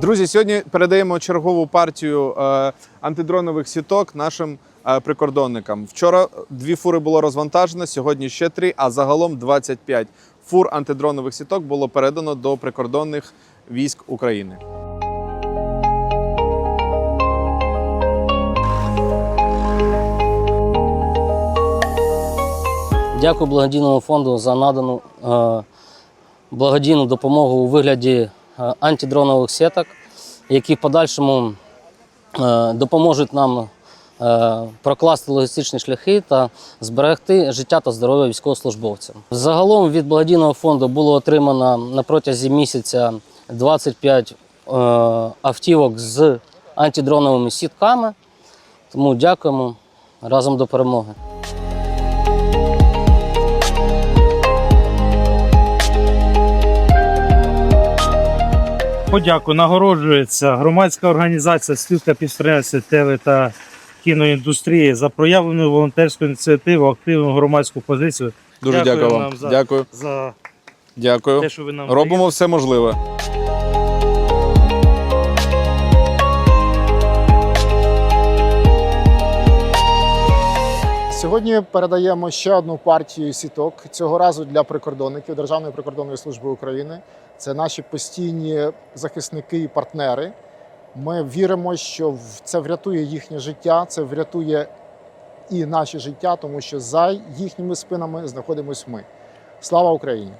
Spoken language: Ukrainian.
Друзі, сьогодні передаємо чергову партію е, антидронових сіток нашим е, прикордонникам. Вчора дві фури було розвантажено, сьогодні ще три, а загалом 25 фур антидронових сіток було передано до прикордонних військ України. Дякую благодійному фонду за надану е, благодійну допомогу у вигляді антидронових сіток, які в подальшому е, допоможуть нам е, прокласти логістичні шляхи та зберегти життя та здоров'я військовослужбовцям. Загалом від благодійного фонду було отримано на протязі місяця 25 е, автівок з антидроновими сітками. Тому дякуємо разом до перемоги. Подяку нагороджується громадська організація Спілка підприємців ТВ та кіноіндустрії за проявлену волонтерську ініціативу, активну громадську позицію. Дуже Дякую дякую, вам. вам за- Дякую. За Дякую. те, що ви нам Робимо все можливе. Сьогодні передаємо ще одну партію сіток цього разу для прикордонників Державної прикордонної служби України. Це наші постійні захисники і партнери. Ми віримо, що це врятує їхнє життя, це врятує і наше життя, тому що за їхніми спинами знаходимось ми. Слава Україні!